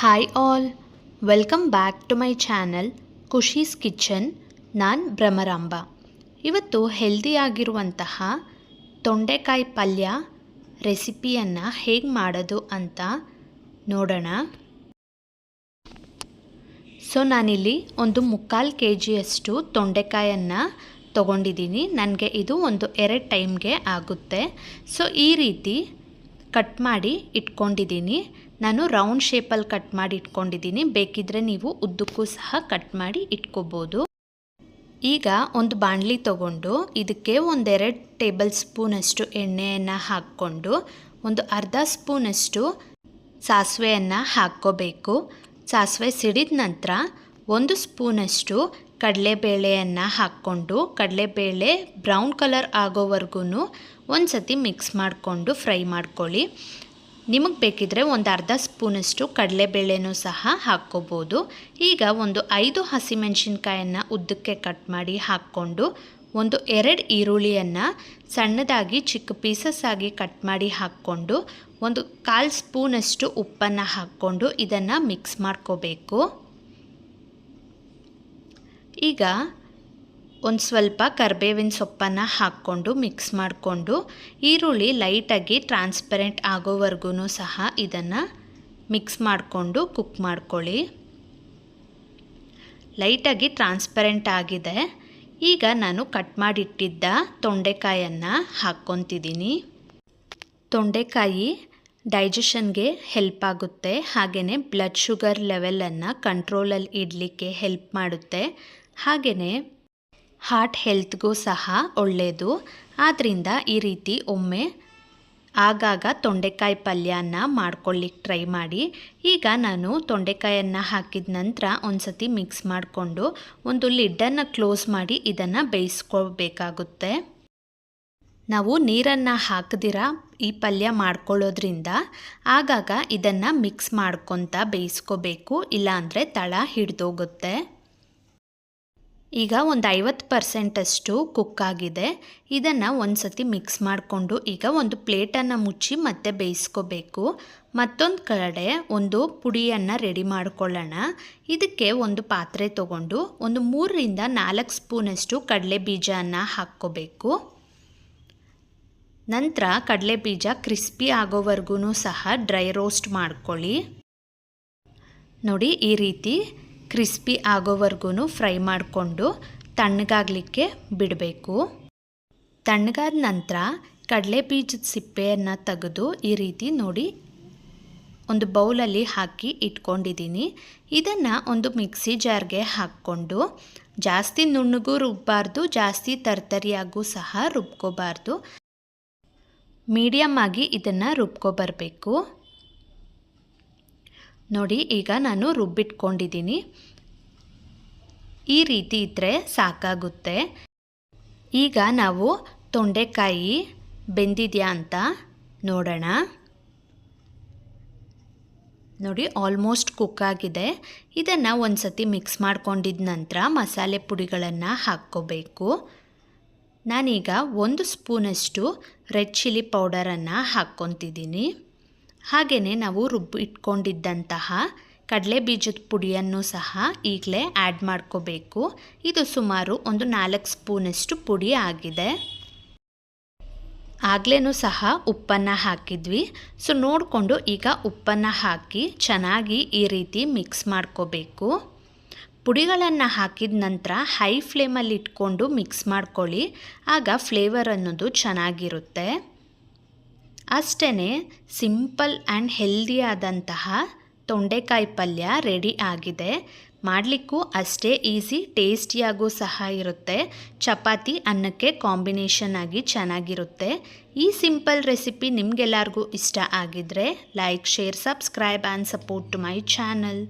Hi all welcome back to my channel Khushi's kitchen ನಾನು ಭ್ರಮರಾಂಬ. ಇವತ್ತು ಹೆಲ್ದಿಯಾಗಿರುವಂತಹ ತೊಂಡೆಕಾಯಿ ಪಲ್ಯ ರೆಸಿಪಿಯನ್ನು ಹೇಗೆ ಮಾಡೋದು ಅಂತ ನೋಡೋಣ. ಸೊ ನಾನಿಲ್ಲಿ ಒಂದು ಮುಕ್ಕಾಲು ಕೆ ಜಿಯಷ್ಟು ತೊಂಡೆಕಾಯನ್ನು ತೊಗೊಂಡಿದ್ದೀನಿ. ನನಗೆ ಇದು ಒಂದು ಎರಡು ಟೈಮ್ಗೆ ಆಗುತ್ತೆ. ಸೊ ಈ ರೀತಿ ಕಟ್ ಮಾಡಿ ಇಟ್ಕೊಂಡಿದ್ದೀನಿ. ನಾನು ರೌಂಡ್ ಶೇಪಲ್ಲಿ ಕಟ್ ಮಾಡಿ ಇಟ್ಕೊಂಡಿದ್ದೀನಿ. ಬೇಕಿದ್ದರೆ ನೀವು ಉದ್ದಕ್ಕೂ ಸಹ ಕಟ್ ಮಾಡಿ ಇಟ್ಕೋಬೋದು. ಈಗ ಒಂದು ಬಾಣಲಿ ತಗೊಂಡು ಇದಕ್ಕೆ ಒಂದೆರಡು ಟೇಬಲ್ ಸ್ಪೂನಷ್ಟು ಎಣ್ಣೆಯನ್ನು ಹಾಕ್ಕೊಂಡು ಒಂದು ಅರ್ಧ ಸ್ಪೂನಷ್ಟು ಸಾಸಿವೆಯನ್ನು ಹಾಕ್ಕೋಬೇಕು. ಸಾಸಿವೆ ಸಿಡಿದ ನಂತರ ಒಂದು ಸ್ಪೂನಷ್ಟು ಕಡಲೆಬೇಳೆಯನ್ನು ಹಾಕ್ಕೊಂಡು, ಕಡಲೆಬೇಳೆ ಬ್ರೌನ್ ಕಲರ್ ಆಗೋವರೆಗೂ ಒಂದು ಸತಿ ಮಿಕ್ಸ್ ಮಾಡಿಕೊಂಡು ಫ್ರೈ ಮಾಡ್ಕೊಳ್ಳಿ. ನಿಮಗೆ ಬೇಕಿದ್ರೆ ಒಂದು ಅರ್ಧ ಸ್ಪೂನಷ್ಟು ಕಡಲೆಬೇಳೆನೂ ಸಹ ಹಾಕ್ಕೋಬೋದು. ಈಗ ಒಂದು ಐದು ಹಸಿಮೆಣಸಿನ್ಕಾಯನ್ನು ಉದ್ದಕ್ಕೆ ಕಟ್ ಮಾಡಿ ಹಾಕ್ಕೊಂಡು, ಒಂದು ಎರಡು ಈರುಳ್ಳಿಯನ್ನು ಸಣ್ಣದಾಗಿ ಚಿಕ್ಕ ಪೀಸಸ್ ಆಗಿ ಕಟ್ ಮಾಡಿ ಹಾಕ್ಕೊಂಡು, ಒಂದು ಕಾಲು ಸ್ಪೂನಷ್ಟು ಉಪ್ಪನ್ನು ಹಾಕ್ಕೊಂಡು ಇದನ್ನು ಮಿಕ್ಸ್ ಮಾಡ್ಕೋಬೇಕು. ಈಗ ಒಂದು ಸ್ವಲ್ಪ ಕರ್ಬೇವಿನ ಸೊಪ್ಪನ್ನು ಹಾಕ್ಕೊಂಡು ಮಿಕ್ಸ್ ಮಾಡಿಕೊಂಡು ಈರುಳ್ಳಿ ಲೈಟಾಗಿ ಟ್ರಾನ್ಸ್ಪರೆಂಟ್ ಆಗೋವರೆಗೂ ಸಹ ಇದನ್ನು ಮಿಕ್ಸ್ ಮಾಡಿಕೊಂಡು ಕುಕ್ ಮಾಡ್ಕೊಳ್ಳಿ. ಲೈಟಾಗಿ ಟ್ರಾನ್ಸ್ಪರೆಂಟ್ ಆಗಿದೆ. ಈಗ ನಾನು ಕಟ್ ಮಾಡಿಟ್ಟಿದ್ದ ತೊಂಡೆಕಾಯನ್ನು ಹಾಕ್ಕೊತಿದ್ದೀನಿ. ತೊಂಡೆಕಾಯಿ ಡೈಜೆಷನ್ಗೆ ಹೆಲ್ಪ್ ಆಗುತ್ತೆ ಹಾಗೆಯೇ ಬ್ಲಡ್ ಶುಗರ್ ಲೆವೆಲನ್ನು ಕಂಟ್ರೋಲಲ್ಲಿ ಇಡಲಿಕ್ಕೆ ಹೆಲ್ಪ್ ಮಾಡುತ್ತೆ. ಹಾಗೆಯೇ ಹಾರ್ಟ್ ಹೆಲ್ತ್ಗೂ ಸಹ ಒಳ್ಳೆಯದು ಆದ್ದರಿಂದ ಈ ರೀತಿ ಒಮ್ಮೆ ಆಗಾಗ ತೊಂಡೆಕಾಯಿ ಪಲ್ಯನ ಮಾಡ್ಕೊಳ್ಳಿಕ್ಕೆ ಟ್ರೈ ಮಾಡಿ. ಈಗ ನಾನು ತೊಂಡೆಕಾಯನ್ನು ಹಾಕಿದ ನಂತರ ಒಂದು ಸತಿ ಮಿಕ್ಸ್ ಮಾಡಿಕೊಂಡು ಒಂದು ಲಿಡ್ಡನ್ನು ಕ್ಲೋಸ್ ಮಾಡಿ ಇದನ್ನು ಬೇಯಿಸ್ಕೊಳ್ಬೇಕಾಗುತ್ತೆ ನಾವು ನೀರನ್ನು ಹಾಕದಿರ ಈ ಪಲ್ಯ ಮಾಡ್ಕೊಳ್ಳೋದ್ರಿಂದ ಆಗಾಗ ಇದನ್ನು ಮಿಕ್ಸ್ ಮಾಡ್ಕೊತ ಬೇಯಿಸ್ಕೋಬೇಕು. ಇಲ್ಲಾಂದರೆ ತಳ ಹಿಡಿದೋಗುತ್ತೆ. ಈಗ ಒಂದು ಐವತ್ತು ಪರ್ಸೆಂಟಷ್ಟು ಕುಕ್ ಆಗಿದೆ. ಇದನ್ನು ಒಂದು ಸತಿ ಮಿಕ್ಸ್ ಮಾಡಿಕೊಂಡು ಈಗ ಒಂದು ಪ್ಲೇಟನ್ನು ಮುಚ್ಚಿ ಮತ್ತೆ ಬೇಯಿಸ್ಕೋಬೇಕು. ಮತ್ತೊಂದು ಕಡೆ ಒಂದು ಪುಡಿಯನ್ನು ರೆಡಿ ಮಾಡ್ಕೊಳ್ಳೋಣ. ಇದಕ್ಕೆ ಒಂದು ಪಾತ್ರೆ ತೊಗೊಂಡು ಒಂದು ಮೂರರಿಂದ ನಾಲ್ಕು ಸ್ಪೂನಷ್ಟು ಕಡಲೆ ಬೀಜವನ್ನು ಹಾಕ್ಕೋಬೇಕು. ನಂತರ ಕಡಲೆ ಬೀಜ ಕ್ರಿಸ್ಪಿ ಆಗೋವರೆಗೂ ಸಹ ಡ್ರೈ ರೋಸ್ಟ್ ಮಾಡ್ಕೊಳ್ಳಿ. ನೋಡಿ ಈ ರೀತಿ ಕ್ರಿಸ್ಪಿ ಆಗೋವರೆಗೂ ಫ್ರೈ ಮಾಡಿಕೊಂಡು ತಣ್ಣಗಾಗಲಿಕ್ಕೆ ಬಿಡಬೇಕು. ತಣ್ಣಗಾದ ನಂತರ ಕಡಲೆ ಬೀಜದ ಸಿಪ್ಪೆಯನ್ನು ತೆಗೆದು ಈ ರೀತಿ ನೋಡಿ. ಒಂದು ಬೌಲಲ್ಲಿ ಹಾಕಿ ಇಟ್ಕೊಂಡಿದ್ದೀನಿ. ಇದನ್ನು ಒಂದು ಮಿಕ್ಸಿ ಜಾರ್ಗೆ ಹಾಕ್ಕೊಂಡು ಜಾಸ್ತಿ ನುಣ್ಣಗೂ ರುಬ್ಬಾರ್ದು, ಜಾಸ್ತಿ ತರ್ತರಿಯಾಗೂ ಸಹ ರುಬ್ಕೋಬಾರ್ದು. ಮೀಡಿಯಮ್ ಆಗಿ ಇದನ್ನು ರುಬ್ಕೊಬರಬೇಕು. ನೋಡಿ, ಈಗ ನಾನು ರುಬ್ಬಿಟ್ಕೊಂಡಿದ್ದೀನಿ ಈ ರೀತಿ ಇದ್ದರೆ ಸಾಕಾಗುತ್ತೆ. ಈಗ ನಾವು ತೊಂಡೆಕಾಯಿ ಬೆಂದಿದೆಯಾ ಅಂತ ನೋಡೋಣ. ನೋಡಿ ಆಲ್ಮೋಸ್ಟ್ ಕುಕ್ ಆಗಿದೆ. ಇದನ್ನು ಒಂದು ಸತಿ ಮಿಕ್ಸ್ ಮಾಡ್ಕೊಂಡಿದ ನಂತರ ಮಸಾಲೆ ಪುಡಿಗಳನ್ನು ಹಾಕ್ಕೋಬೇಕು. ನಾನೀಗ ಒಂದು ಸ್ಪೂನಷ್ಟು ರೆಡ್ ಚಿಲ್ಲಿ ಪೌಡರನ್ನು ಹಾಕ್ಕೊತಿದ್ದೀನಿ ಹಾಗೆಯೇ ನಾವು ರುಬ್ಬಿ ಇಟ್ಕೊಂಡಿದ್ದಂತಹ ಕಡಲೆ ಬೀಜದ ಪುಡಿಯನ್ನು ಸಹ ಈಗಲೇ ಆ್ಯಡ್ ಮಾಡ್ಕೋಬೇಕು. ಇದು ಸುಮಾರು ಒಂದು ನಾಲ್ಕು ಸ್ಪೂನಷ್ಟು ಪುಡಿ ಆಗಿದೆ. ಆಗಲೇ ಸಹ ಉಪ್ಪನ್ನು ಹಾಕಿದ್ವಿ. ಸೊ, ನೋಡಿಕೊಂಡು ಈಗ ಉಪ್ಪನ್ನು ಹಾಕಿ ಚೆನ್ನಾಗಿ ಈ ರೀತಿ ಮಿಕ್ಸ್ ಮಾಡ್ಕೋಬೇಕು. ಪುಡಿಗಳನ್ನು ಹಾಕಿದ ನಂತರ ಹೈ ಫ್ಲೇಮಲ್ಲಿ ಇಟ್ಕೊಂಡು ಮಿಕ್ಸ್ ಮಾಡ್ಕೊಳ್ಳಿ. ಆಗ ಫ್ಲೇವರ್ ಅನ್ನೋದು ಚೆನ್ನಾಗಿರುತ್ತೆ. ಅಷ್ಟೇ ಸಿಂಪಲ್ ಆ್ಯಂಡ್ ಹೆಲ್ದಿಯಾದಂತಹ ತೊಂಡೆಕಾಯಿ ಪಲ್ಯ ರೆಡಿ ಆಗಿದೆ. ಮಾಡಲಿಕ್ಕೂ ಅಷ್ಟೇ ಈಸಿ, ಟೇಸ್ಟಿಯಾಗೂ ಸಹ ಇರುತ್ತೆ. ಚಪಾತಿ ಅನ್ನಕ್ಕೆ ಕಾಂಬಿನೇಷನ್ ಆಗಿ ಚೆನ್ನಾಗಿರುತ್ತೆ. ಈ ಸಿಂಪಲ್ ರೆಸಿಪಿ ನಿಮಗೆಲ್ಲರಿಗೂ ಇಷ್ಟ ಆಗಿದ್ರೆ like, share, subscribe and support to my channel.